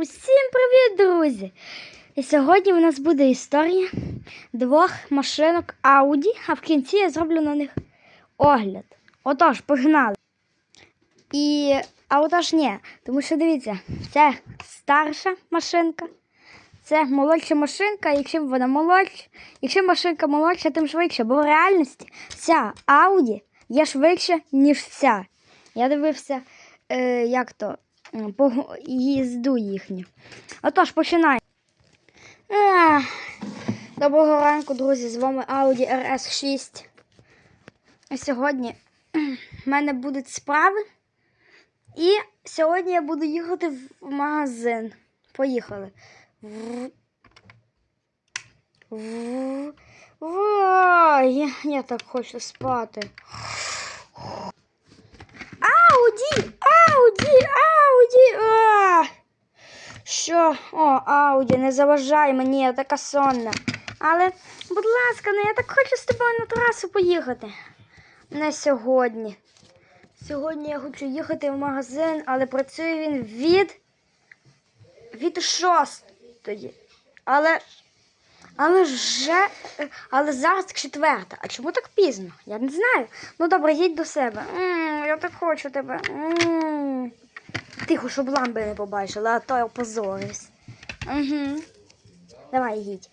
Усім привіт, друзі! І сьогодні у нас буде історія двох машинок Audi, а в кінці я зроблю на них огляд. Отож, погнали. І, а отож ні, тому що дивіться, це старша машинка, це молодша машинка, якщо вона молодша, якщо машинка молодша, тим швидше, бо в реальності ця Audi є швидше, ніж ця. Я дивився, е, як то, по їзду їхню. Отож, починаємо. Доброго ранку, друзі! З вами Audi RS6. І сьогодні в мене будуть справи. І сьогодні я буду їхати в магазин. Поїхали. В- я, я так хочу спати. Ауді! Ауді! Ауді! А! Що? О, Ауді, не заважай мені, я така сонна. Але, будь ласка, ну я так хочу з тобою на трасу поїхати. Не сьогодні. Сьогодні я хочу їхати в магазин, але працює він від. від шостої. Але. Але вже. Але зараз четверта. А чому так пізно? Я не знаю. Ну добре, їдь до себе. м я так хочу тебе. м Тихо, щоб ламби не побачила, а то я опозорився. Угу. Давай їдь.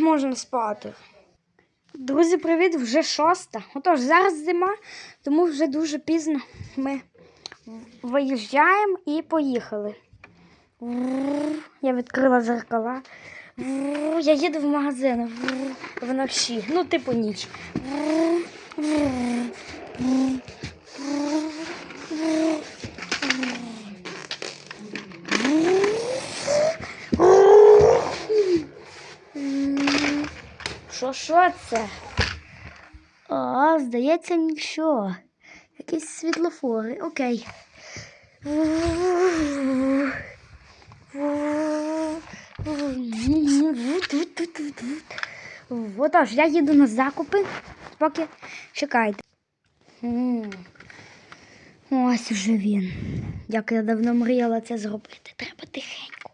Можна спати. Друзі, привіт, вже шоста. Отож, зараз зима, тому вже дуже пізно ми виїжджаємо і поїхали. Я відкрила зеркала. Я їду в магазин вночі. Ну, типу ніч. Що, що це? А, здається, нічого. Якісь світлофори. Окей. Отож, я їду на закупи, поки чекайте. Ось вже він. Як я давно мріяла це зробити. Треба тихенько.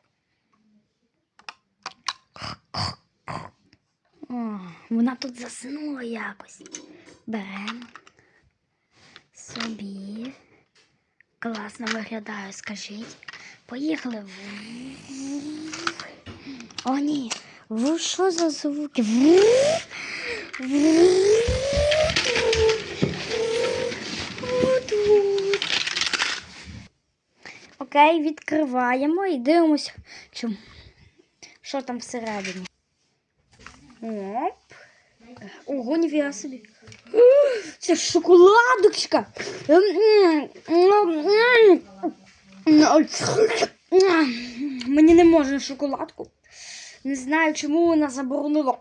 О, вона тут заснула якось. Беремо собі. Класно виглядає, скажіть. Поїхали. О, ні. Що за звуки? Окей, відкриваємо і дивимося, що там всередині. Оп. Ого, ніфіга собі. Це шоколадочка. Мені не можна шоколадку. Не знаю, чому вона заборонила.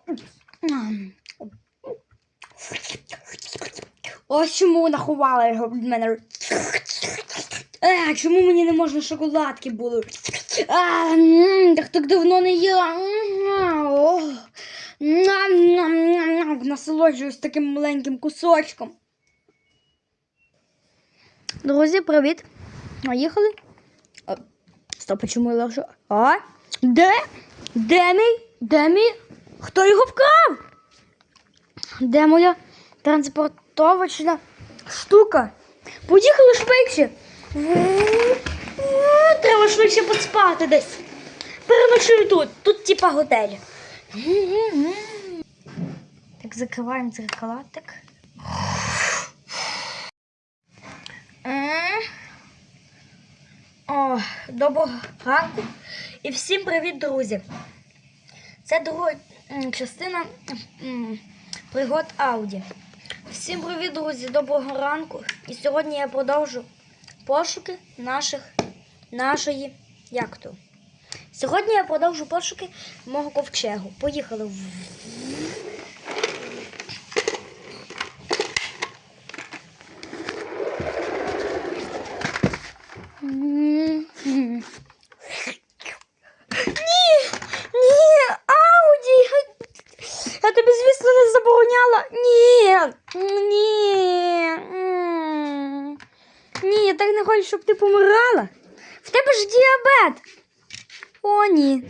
Ось чому вона ховала його від мене. Е, чому мені не можна шоколадки були? А, так так давно не їла. М, о. Ням-ням-ням-ням. Насолоджуюсь таким маленьким кусочком. Друзі, привіт. Поїхали. А, Стоп, чому я лежу? А? Де? Де мій? Де мій? Хто його вкрав? Де моя транспортовочна штука? Поїхали швидше. Треба швидше поспати десь. Переночую тут. Тут типа готель. Так, закриваємо дзеркала, так. О, доброго ранку і всім привіт, друзі. Це друга частина пригод Ауді. Всім привіт, друзі, доброго ранку. І сьогодні я продовжу пошуки наших, нашої, як то? Сьогодні я продовжу пошуки мого ковчегу. Поїхали. Ні, ні, Ауді. Я тобі, звісно, не забороняла. Ні. Ні. Ні, я так не хочу, щоб ти помирала. В тебе ж діабет. О, ні.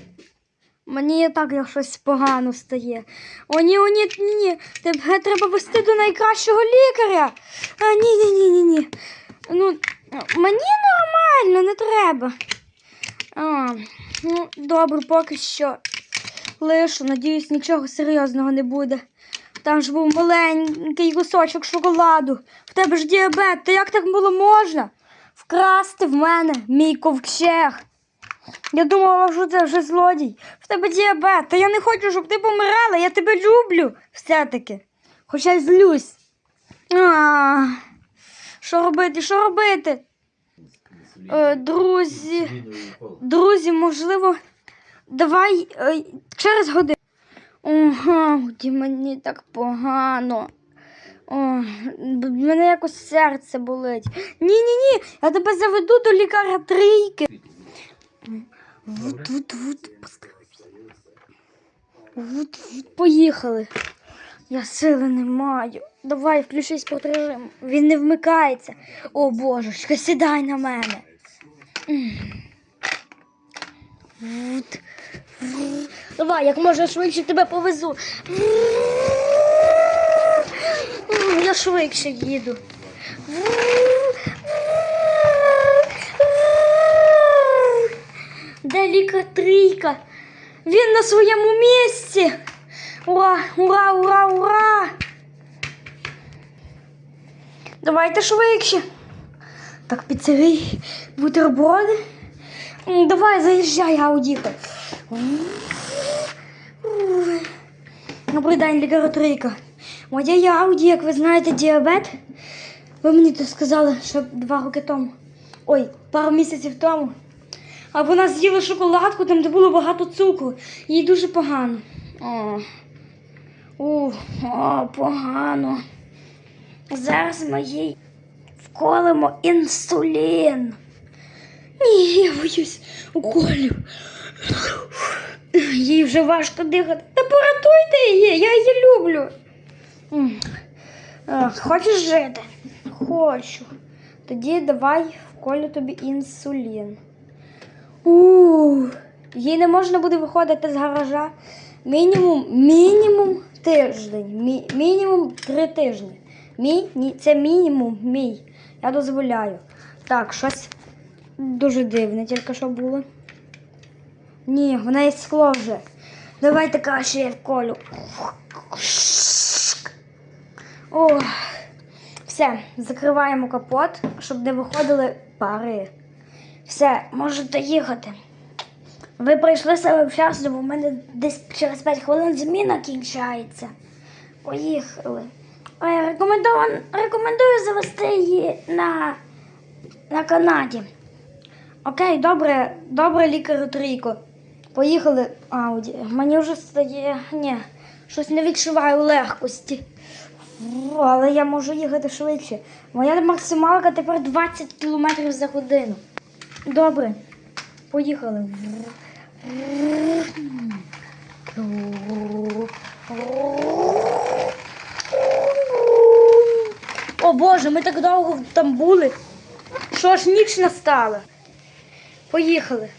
Мені так як щось погано стає. О, ні, о, ні, ні, ні. Тебе треба вести до найкращого лікаря. А, ні, ні, ні, ні, ні. Ну, мені нормально, не треба. А, ну, добре, поки що лишу. Надіюсь, нічого серйозного не буде. Там ж був маленький кусочок шоколаду. В тебе ж діабет. Та як так було можна? Вкрасти в мене мій ковчег. Я думала, що це вже злодій. В тебе діабет. Та я не хочу, щоб ти помирала. Я тебе люблю все-таки. Хоча й злюсь. А, що робити? Що робити? Е, друзі, друзі, можливо, давай е, через годину. Ді мені так погано. О, мене якось серце болить. Ні, ні, ні, я тебе заведу до лікаря трійки. Вот, вот, вот, вот, вот, поїхали. Я сили не маю. Давай, включи спортрежим. Він не вмикається. О, божечка, сідай на мене. Вот. Давай, як можна швидше тебе повезу. Я швидше їду. Де лікар трійка? Він на своєму місці. Ура, ура, ура, ура! Давайте швидше. Так, піцерій, бутерброди. Давай, заїжджай, Аудіка. Добрий день, лікар Трійка. Моя я Ауді, як ви знаєте, діабет. Ви мені то сказали, що два роки тому. Ой, пару місяців тому. А вона з'їла шоколадку, там де було багато цукру. Їй дуже погано. О, Ух, о, погано. Зараз ми їй вколимо інсулін. Ні, я боюсь уколів. Їй вже важко дихати. Та поратуйте її, я її люблю. Е, Хочеш жити? Хочу. Тоді давай вколю тобі інсулін. У, їй не можна буде виходити з гаража мінімум, мінімум тиждень. Мі, мінімум три тижні. Мій, ні, це мінімум мій. Я дозволяю. Так, щось дуже дивне, тільки що було. Ні, в неї скло вже. Давайте краще я вколю. О, все, закриваємо капот, щоб не виходили пари. Все, можете їхати. Ви прийшли саме вчасно, бо в мене десь через 5 хвилин зміна кінчається. Поїхали. Рекомендую, рекомендую завести її на, на Канаді. Окей, добре, добре, лікарю Трійко. Поїхали Ауді. Мені вже стає. Ні, щось не відчуваю легкості. Але я можу їхати швидше. Моя максималка тепер 20 км за годину. Добре, поїхали. О Боже, ми так довго там були. Що ж ніч настала? Поїхали.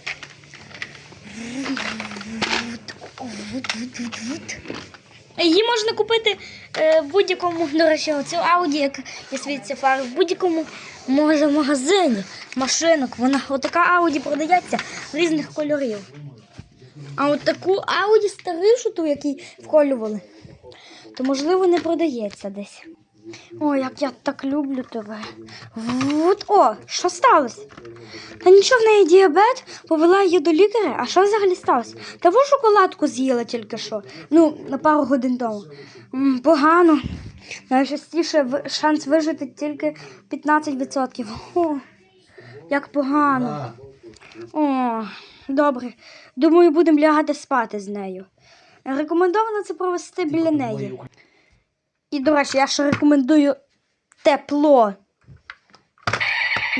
Її можна купити е, в будь-якому, до речі, цю Ауді, як є світ фари, в будь-якому може в магазині машинок. Вона отака Ауді продається різних кольорів. А от таку Ауді старишу, ту, який вколювали, то можливо не продається десь. О, як я так люблю тебе. Вот, о, що сталося? Та нічого в неї діабет, повела її до лікаря. А що взагалі сталося? Та ви шоколадку з'їла тільки що. Ну, на пару годин тому. М, погано. Найчастіше шанс вижити тільки 15%. О, як погано. О, добре. Думаю, будемо лягати спати з нею. Рекомендовано це провести біля неї. І, до речі, я ще рекомендую тепло.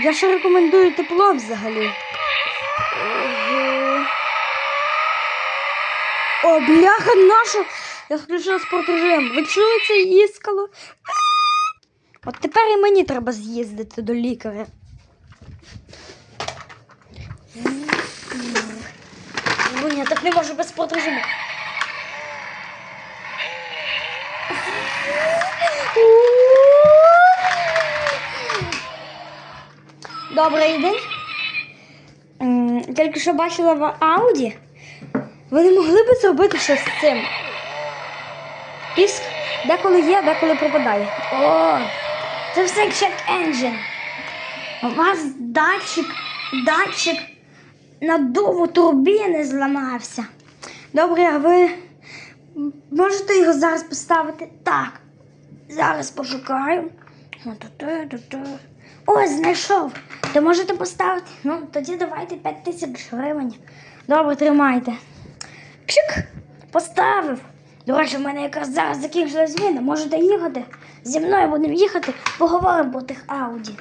Я ще рекомендую тепло взагалі. О, бляха наша! Я включила спортрежим. Ви чули це іскало? От тепер і мені треба з'їздити до лікаря. Ну, я так не можу без спортрежиму. Добрий день. Тільки що бачила в Ауді. Вони могли би зробити щось з цим. Піск деколи є, деколи пропадає. О, це все check engine. У вас датчик, датчик надуву турбіни зламався. Добре, а ви можете його зараз поставити? Так. Зараз пошукаю. О-ту-ту-ту-ту. Знайшов. То можете поставити? Ну, тоді давайте 5 тисяч гривень. Добре, тримайте. Чик, поставив. До речі, в мене якраз зараз закінчилась зміна. Можете їхати. Зі мною будемо їхати, поговоримо про тих Ауді.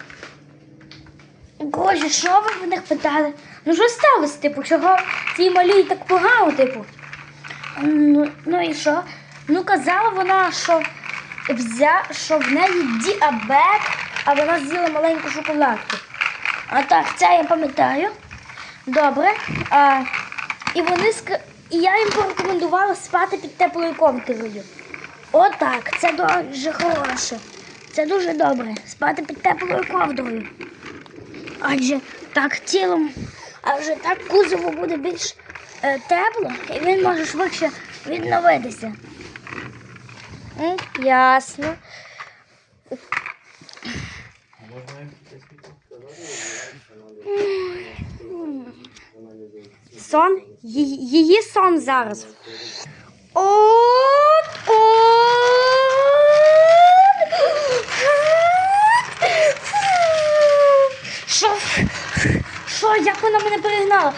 Боже, що ви в них питали? Ну що сталося, типу, чого цій малій так погано, типу? Ну, ну і що? Ну казала вона, що взя, що в неї діабет, а вона з'їла маленьку шоколадку. А так, це я пам'ятаю. Добре. А, і вони ск... і я їм порекомендувала спати під теплою ковдрою. Отак, це дуже хороше. Це дуже добре. Спати під теплою ковдрою. Адже так тілом, адже так кузову буде більш е, тепло, і він може швидше відновитися. М, Ясно. Сон? Її, сон зараз. От, от. Що? Що? Як вона мене перегнала?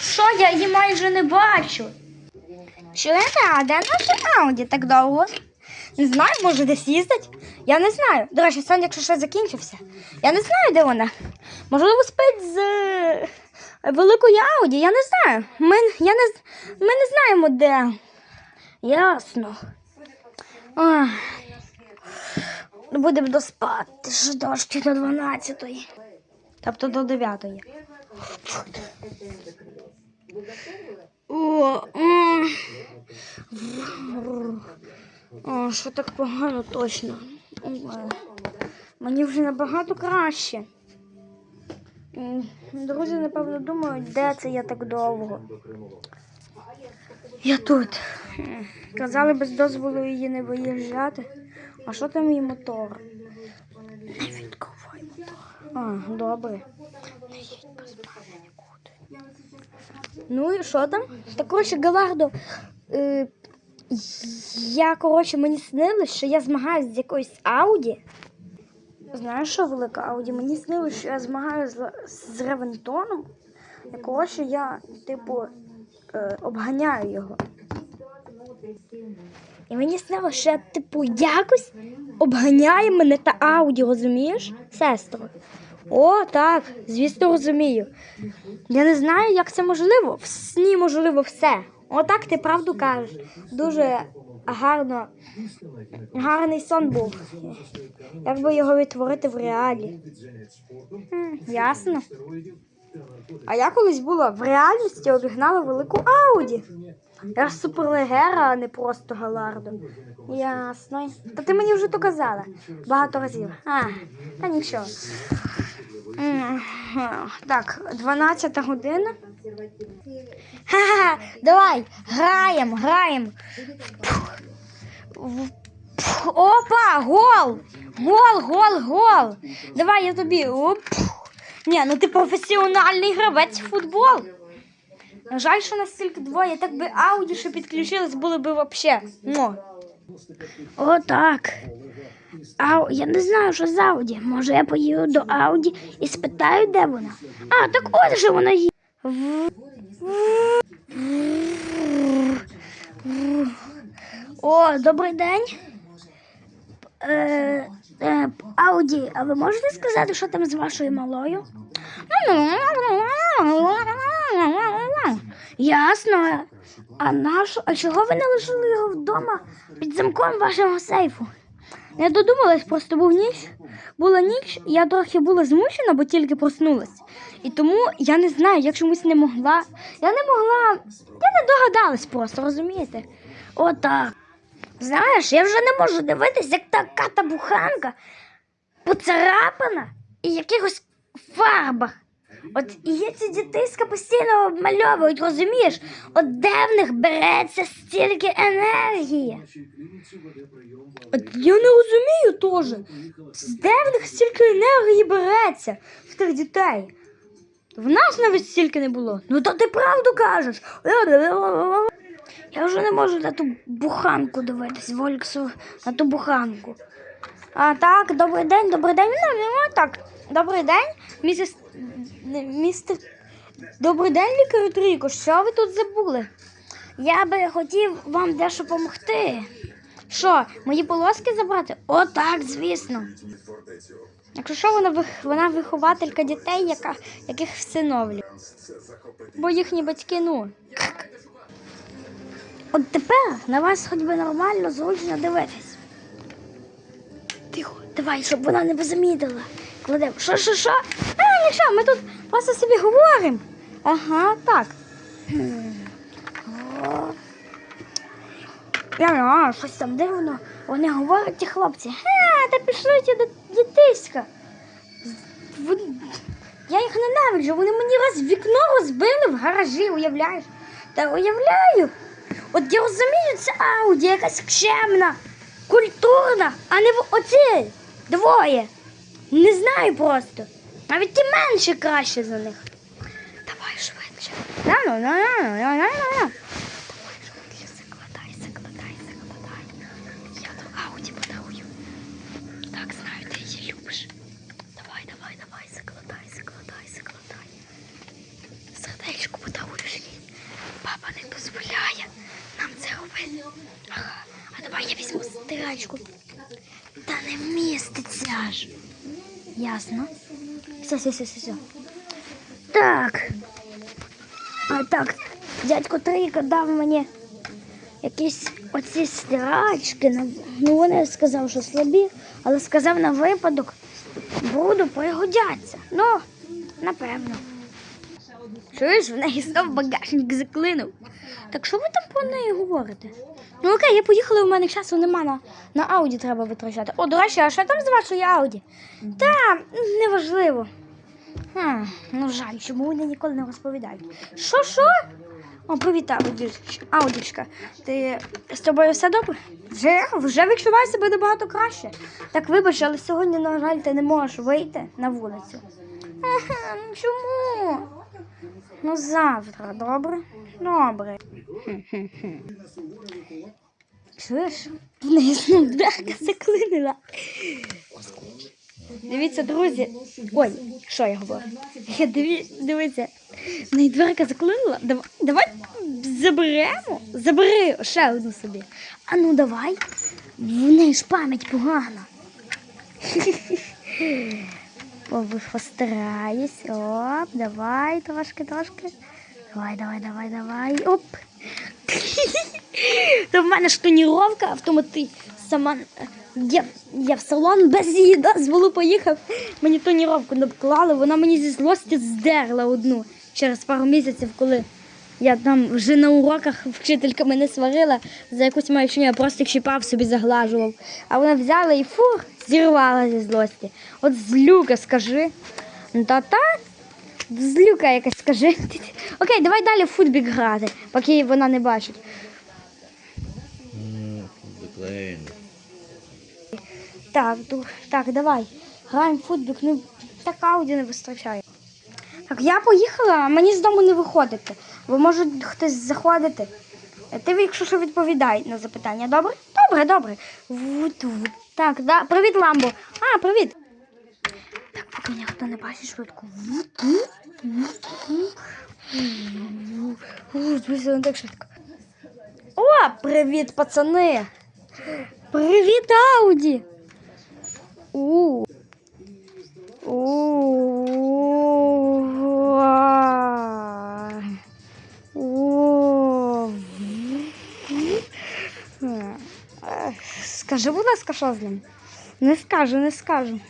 Що я її майже не бачу? Чуєте, а де наше Ауді так довго? Не знаю, може десь їздить? Я не знаю. До речі, сон, якщо ще закінчився. Я не знаю, де вона. Можливо, спить з е, великою Ауді, я не знаю. Ми, я не, ми не знаємо, де. Ясно. Ах. Будемо доспати ж дощі до 12-ї. Тобто до 9-ї. О. О, що так погано точно. Мені вже набагато краще. Друзі, напевно, думають, де це я так довго. Я тут. Казали без дозволу її не виїжджати. А що там її мотор? Не відкривай мотор. А, добре. Не їдь без мене нікуди. Ну і що там? Та коротше, Галардо. Е, я, коротше, мені снилось, що я змагаюся з якоюсь Ауді. Знаєш, що велика Ауді? Мені снилось, що я змагаюся з, Ревентоном. І коротше, я, типу, е, обганяю його. І мені снилось, що я, типу, якось обганяє мене та Ауді, розумієш, сестро? О, так, звісно, розумію. Я не знаю, як це можливо. В сні можливо все. Отак ти правду кажеш. Дуже гарно, гарний сон був. Як би його відтворити в реалі? М, ясно. А я колись була в реальності обігнала велику Ауді. Я суперлегера, а не просто Галардо. Ясно. Та ти мені вже то казала багато разів. А, та нічого. Так, 12 година. Ха-ха, давай, граємо, граємо. Опа, гол! Гол, гол, гол. Давай я тобі. Оп. Ні, ну ти професіональний гравець в футбол. На жаль, що нас тільки двоє, так би Ауді ще підключились, було б вообще. Ну. Ау, я не знаю, що з Ауді. Може, я поїду до Ауді і спитаю, де вона. А, так от же вона є. О, добрий день. Е, е, Ауді, а ви можете сказати, що там з вашою малою? Ясно. А наш, а чого ви не лишили його вдома під замком вашого сейфу? Не додумалась, просто був ніч. Була ніч, я трохи була змучена, бо тільки проснулась. І тому я не знаю, я чомусь не могла. Я не могла. Я не догадалась просто, розумієте? Отак. Знаєш, я вже не можу дивитись, як та ката буханка поцарапана і якихось фарбах. От і є ці дітиська постійно обмальовують, розумієш? От де в них береться стільки енергії? От я не розумію теж. Де в них стільки енергії береться в тих дітей? В нас навіть стільки не було. Ну то ти правду кажеш. Я вже не можу на ту буханку дивитись, Вольксу, на ту буханку. А так, добрий день, добрий день. Ну, ну, так. Добрий день, місіс. Містер. Добрий день, лікарю Тріко. Що ви тут забули? Я би хотів вам дещо допомогти. Що, мої полоски забрати? О, так, звісно. Якщо що, вона, вих- вона вихователька дітей, яка, яких всиновлює. Бо їхні батьки, ну. От тепер на вас хоч би нормально, зручно дивитись. Тихо, давай, щоб вона не замітила. Кладемо. Що, що, що? Нічого, ми тут просто собі говоримо. Ага, так. Я щось там дивно. Вони говорять ті хлопці. Ха, та пішли до дітиська. Я їх ненавиджу, вони мені раз вікно розбили в гаражі, уявляєш? Та уявляю. От я розумію, це Ауді якась чемна, культурна, а не в оці двоє. Не знаю просто. Навіть ті менші краще за них. Давай швидше. На, ну, на, на, на, на, на, на. Давай швидше, закладай, закладай, закладай. Я до Ауді подарую. Так, знаю, ти її любиш. Давай, давай, давай, закладай, закладай, закладай. Сердечко подаруєш їй. Папа не дозволяє нам це робити. Ага. А давай я візьму стирачку. Та не вміститься ж. Ясно. Все, все, все, все, все. Так. А так, дядько Трійко дав мені якісь оці стирачки. Ну, вони сказав, що слабі, але сказав на випадок бруду пригодяться. Ну, напевно. Чуєш, в неї знов багажник заклинув. Так що ви там про неї говорите? Ну окей, я поїхала, у мене часу нема на, на Ауді треба витрачати. О, до речі, а що там з вашої Ауді? Та неважливо. Хм, ну жаль, чому вони ніколи не розповідають. Що, що? О, привіт, Аудічка. Ти з тобою все добре? Вже, вже відчуваю себе набагато краще. Так вибач, але сьогодні, на жаль, ти не можеш вийти на вулицю. Ага, ну чому? Ну, завтра, добре? Добре. Чуєш? Неї знов дверка заклинила. Дивіться, друзі. Ой, що я говорю? Диві, дивіться, в неї дверка заклинила. Давай, давай заберемо. Забери ще одну собі. А ну давай. В неї ж пам'ять погана. Постараюсь. Оп, давай, трошки, трошки. Давай, давай, давай, давай. Оп. То в мене ж тоніровка автомати. Сама я, я в салон без її дозволу поїхав. Мені тоніровку наклали, вона мені зі злості здерла одну через пару місяців, коли я там вже на уроках вчителька мене сварила за якусь маячню, я просто щипав собі заглажував. А вона взяла і фур, зірвала зі злості. От злюка, скажи. Ну та та злюка якась скажи. Окей, давай далі в футбік грати, поки вона не бачить. Так, так, давай. Граємо в футбік, ну так ауді не вистачає. Так, я поїхала, а мені з дому не виходити, бо може хтось заходити. Е, Ти, якщо що, відповідай на запитання, добре? Добре, добре. Так, да. привіт, Ламбо. А, привіт поки ніхто не бачить швидко. Ну, звісно, не так швидко. О, привіт, пацани! Привіт, Ауді! У. Скажи, будь ласка, що з ним? Не скажу, не скажу.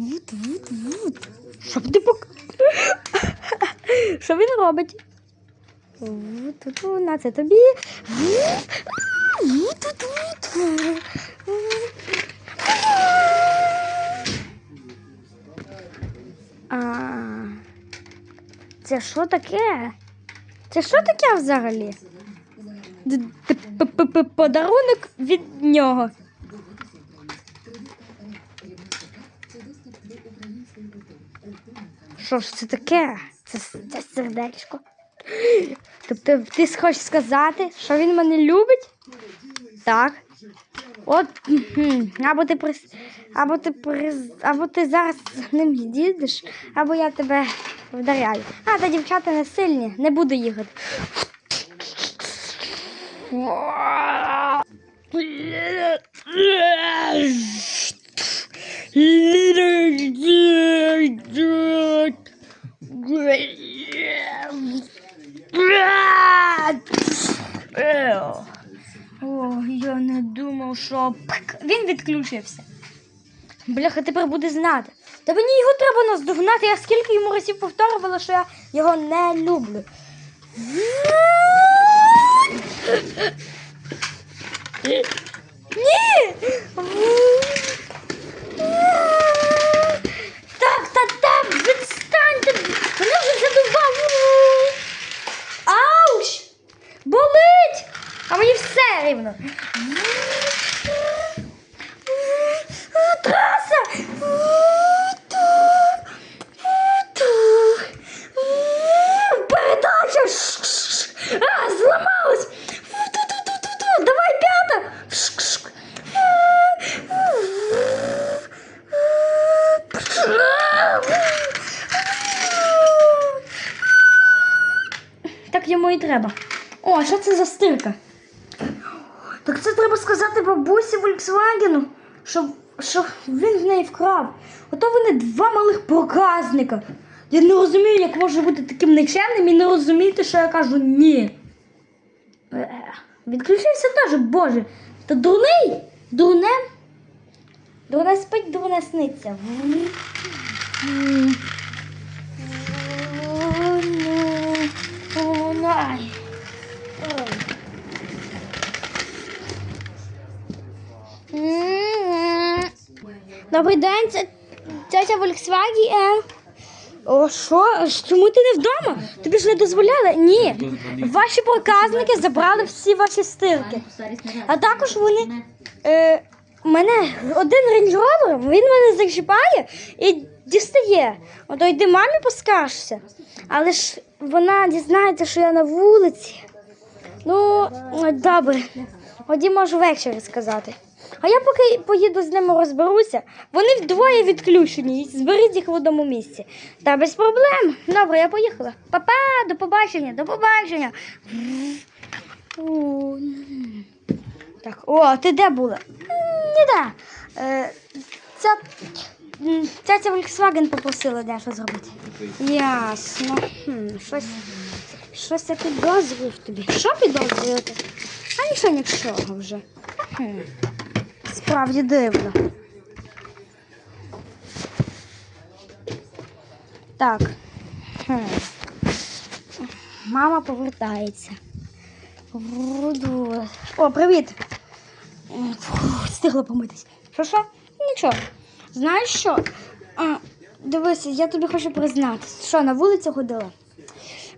Вут, вут, вут. Що ти пок... Що він робить? Вут, вут, вут, на це тобі. Вут, вут, вут, вут. А, це що таке? Це що таке взагалі? Подарунок від нього. Що ж це таке? Це, це сердечко. Тобто ти хочеш сказати, що він мене любить? Так. От або ти прис... або ти прис... або ти зараз з ним їдеш, або я тебе вдаряю. А, та дівчата не сильні, не буду їхати. О, я не думав, що він відключився. Бляха, тепер буде знати. Та мені його треба наздогнати. Я скільки йому разів повторювала, що я його не люблю. Ні! Так, та так, відстаньте! Мене вже задував. Ауч! Болить! А мені все рівно. Траса! Передача! А, зламалась! Ту-ту-ту-ту-ту. Давай п'ята! Так йому і треба. О, а що це за стирка? Так це треба сказати бабусі Volkswagen, що, що він в неї вкрав. Ото вони два малих проказника. Я не розумію, як може бути таким нечемним і не розуміти, що я кажу ні. Е, Відключився теж, боже. Та дурний? Дурне? Дурне спить, дурне сниться. Добрий день, це тетя Volkswagen. О, що? Чому ти не вдома? Тобі ж не дозволяли? Ні. Ваші проказники забрали всі ваші стирки. А також вони. Е, мене один рейндж ровер, він мене зачіпає і дістає. Ото йди мамі поскаржся. Але ж вона дізнається, що я на вулиці. Ну, добре. Тоді можу ввечері сказати. А я поки поїду з ними розберуся. Вони вдвоє відключені. Зберіть їх в одному місці. Та без проблем. Добре, я поїхала. Па-па, до побачення, до побачення. Так, о, ти де була? М, Ніде. Е, ця, ця Volkswagen попросила дещо зробити. Ясно. Хм, щось, щось я підозрюю в тобі. Що підозрювати? А нічого нічого вже. Хм. Справді дивно. Так. Хм. Мама повертається. Вроду. О, привіт. Фух, Встигла помитись. Що що? Нічого. Знаєш що? А, дивися, я тобі хочу признатися. Що, на вулицю ходила?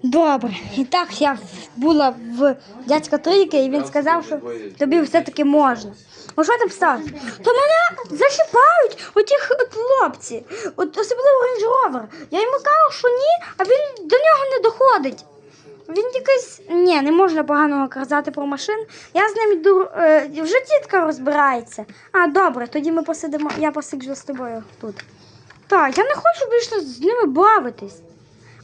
Добре. І так я була в дядька Трійки, і він сказав, що тобі все-таки можна. Ну що там сталося? То мене зачіпають оті от хлопці, от особливо Range Rover. Я йому кажу, що ні, а він до нього не доходить. Він якийсь. Ні, не можна поганого казати про машин. Я з ним йду. Е, вже тітка розбирається. А, добре, тоді ми посидимо. Я посиджу з тобою тут. Так, я не хочу більше з ними бавитись.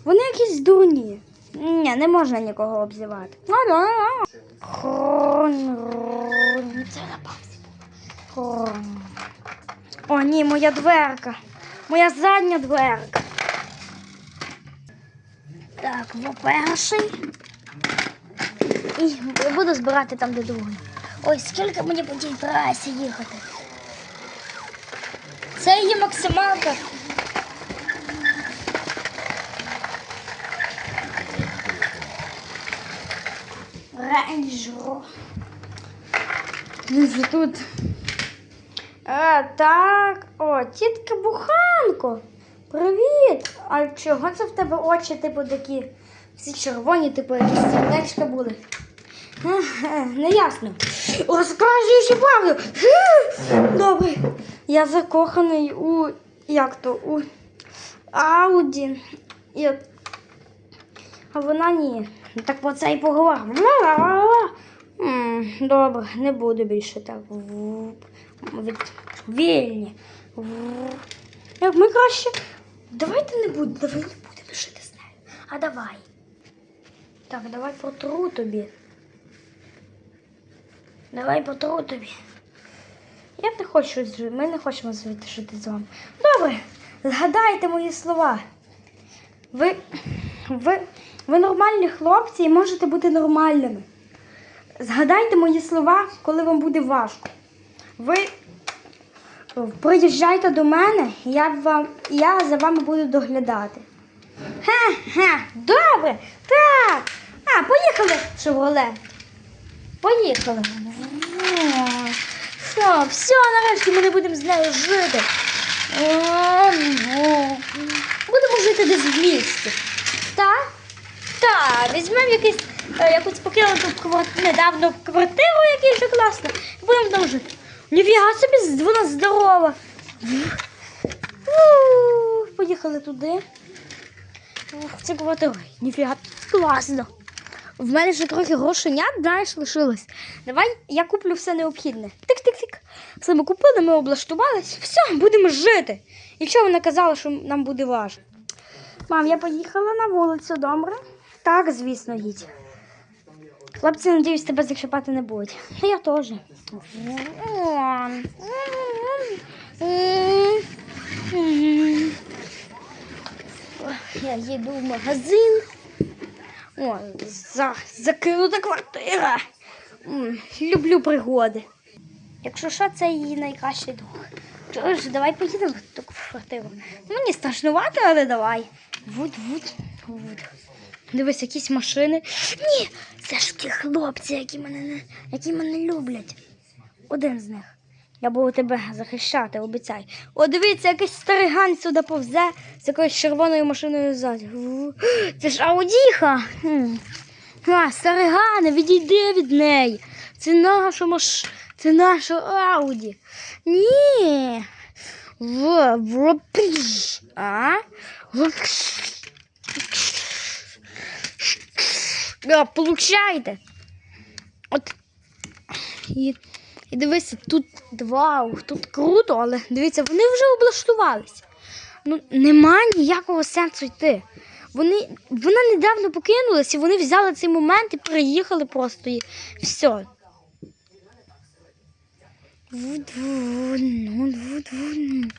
Вони якісь дурні. Ні, не можна нікого обзивати. Ну, да. Це на паузі. О, ні, моя дверка. Моя задня дверка. Так, во перший. І буду збирати там, де другий. Ой, скільки мені по тій трасі їхати. Це є максималка. Рейнджер. Тут. А, так. О, тітка Буханко. Привіт! А чого це в тебе очі, типу, такі всі червоні, типу, якісь сердечка були? Еге, Неясно. Розкажи ще правду. Добре. Я закоханий у як то у Ауді. І... А вона ні. Так про це і поговоримо. Добре, не буду більше так. Від... Вільні. Як ми краще. Давайте не будемо, давай не будемо жити з нею. А давай. Так, давай потру тобі. Давай потру тобі. Я не хочу ми не хочемо жити з вами. Добре, згадайте мої слова. Ви, ви, ви нормальні хлопці і можете бути нормальними. Згадайте мої слова, коли вам буде важко. Ви приїжджайте до мене, я, вам, я за вами буду доглядати. Ха-ха, добре, так. А, поїхали, Шевроле. Поїхали. Що, все, нарешті ми не будемо з нею жити. Будемо жити десь в місті. Так? Так, візьмемо якийсь, е, якусь покинуту квар- недавно квартиру, яку ще класно, будемо там жити. Ніфіга собі, вона здорова. Поїхали туди. Це квартира. Ніфіга, класно. В мене ще трохи грошенят, знаєш, лишилось. Давай я куплю все необхідне. Тик-тик-тик. Все ми купили, ми облаштувались. Все, будемо жити. І що вона казала, що нам буде важко? Мам, я поїхала на вулицю, добре? Так, звісно, їдь. Хлопці, надіюсь, тебе зачіпати не будуть. Я теж. Я їду в магазин. О, за, закинута квартира. Люблю пригоди. Якщо що, це її найкращий друг. Чуєш, давай поїдемо в ту квартиру. Мені страшнувато, але давай. Вуд, вуд, вуд. Дивись, якісь машини. Ні, це ж ті хлопці, які мене, не- які мене люблять. Один з них. Я буду тебе захищати, обіцяй. О, дивіться, якийсь старий гань сюди повзе з якоюсь червоною машиною ззаді. Це ж Аудіха. А, старий гане, відійди від неї. Це наша маш... Це наша Ауді. Ні. В, в, а? В, получайте. От. І, і дивися, тут два, тут круто, але дивіться, вони вже облаштувались. Ну, нема ніякого сенсу йти. Вони, вона недавно покинулась, і вони взяли цей момент і приїхали просто і все. Вуд, вуд, вуд, вуд, вуд.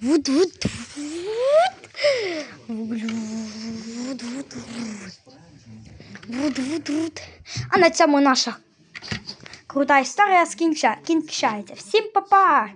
Вуд, вуд, вуд. Вуд, вуд, вуд. Вуд, вуд, вуд. А на цьому наша крута історія скінча- кінчається. Всім па-па!